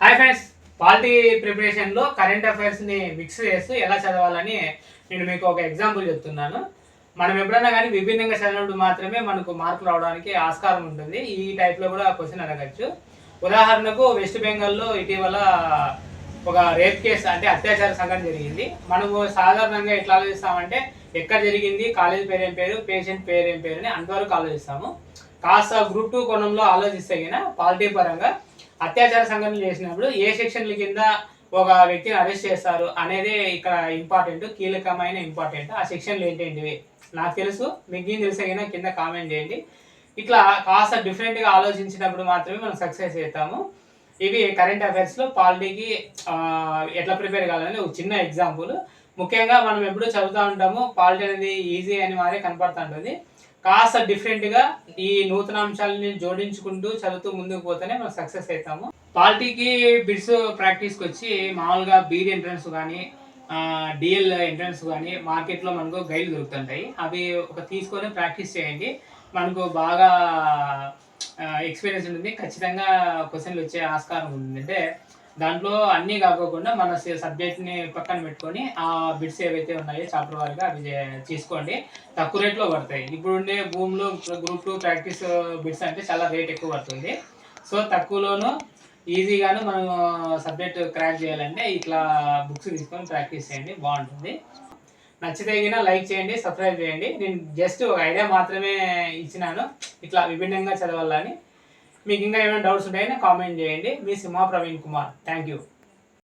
Hi friends polity ప్రిపరేషన్లో current అఫైర్స్ని mix చేస్తూ ఎలా చదవాలని నేను మీకు ఒక ఎగ్జాంపుల్ చెప్తున్నాను. మనం ఎప్పుడైనా కానీ విభిన్నంగా చదివినప్పుడు మాత్రమే మనకు మార్కులు రావడానికి ఆస్కారం ఉంటుంది. ఈ టైప్లో కూడా క్వశ్చన్ అడగచ్చు. ఉదాహరణకు వెస్ట్ బెంగాల్లో ఇటీవల ఒక రేప్ కేసు అంటే అత్యాచార సంఘటన జరిగింది. మనము సాధారణంగా ఎట్లా ఆలోచిస్తామంటే ఎక్కడ జరిగింది కాలేజ్ పేరు ఏం పేరు పేషెంట్ పేరు ఏం పేరు అని అంతవరకు ఆలోచిస్తాము. కాస్త గ్రూప్ టూ కోణంలో ఆలోచిస్తే గిన పాలిటీ పరంగా అత్యాచార సంఘటనలు చేసినప్పుడు ఏ సెక్షన్ల కింద ఒక వ్యక్తిని అరెస్ట్ చేస్తారు అనేది ఇక్కడ ఇంపార్టెంట్ కీలకమైన ఇంపార్టెంట్. ఆ సెక్షన్లు ఏంటేంటివి నాకు తెలుసు మీకు ఏం తెలుసు కింద కింద కామెంట్ చేయండి. ఇట్లా కాస్త డిఫరెంట్గా ఆలోచించినప్పుడు మాత్రమే మనం సక్సెస్ అవుతాము ఇవి కరెంట్ అఫైర్స్లో పాలిటీకి ఎట్లా ప్రిపేర్ కావాలని ఒక చిన్న ఎగ్జాంపుల్. ముఖ్యంగా మనం ఎప్పుడూ చదువుతూ ఉంటాము పాలిటీ అనేది ఈజీ అని మారే కనపడుతూ ఉంటుంది. కాస్త డిఫరెంట్గా ఈ నూతన అంశాలని జోడించుకుంటూ చదువుతూ ముందుకు పోతేనే మనం సక్సెస్ అవుతాము. పాలిటీకి బిడ్స్ ప్రాక్టీస్కి వచ్చి మామూలుగా బీడ్ ఎంట్రన్స్ కానీ డిఎల్ ఎంట్రన్స్ కానీ మార్కెట్లో మనకు గైడ్ దొరుకుతుంటాయి. అవి ఒక తీసుకొని ప్రాక్టీస్ చేయండి. మనకు బాగా ఎక్స్పీరియన్స్ ఉంటుంది. ఖచ్చితంగా క్వశ్చన్లు వచ్చే ఆస్కారం ఉంది అంటే దాంట్లో అన్నీ కాకోకుండా మన సబ్జెక్ట్ని పక్కన పెట్టుకొని ఆ బిట్స్ ఏవైతే ఉన్నాయో చాప్టర్ వారిగా అవి తీసుకోండి. తక్కువ రేట్లో పడతాయి. ఇప్పుడు ఉండే భూములు గ్రూప్ టూ ప్రాక్టీస్ బిట్స్ అంటే చాలా రేట్ ఎక్కువ పడుతుంది. సో తక్కువలోను ఈజీగాను మనం సబ్జెక్ట్ క్రాక్ చేయాలంటే ఇట్లా బుక్స్ తీసుకొని ప్రాక్టీస్ చేయండి. బాగుంటుంది. నచ్చితే లైక్ చేయండి సబ్స్క్రైబ్ చేయండి. నేను జస్ట్ ఒక ఐడియా మాత్రమే ఇచ్చినాను. ఇట్లా విభిన్నంగా చదవాలని. మీకు ఇంకా ఏమైనా డౌట్స్ ఉంటాయని కామెంట్ చేయండి. మీ సింహ ప్రవీణ్ కుమార్. Thank you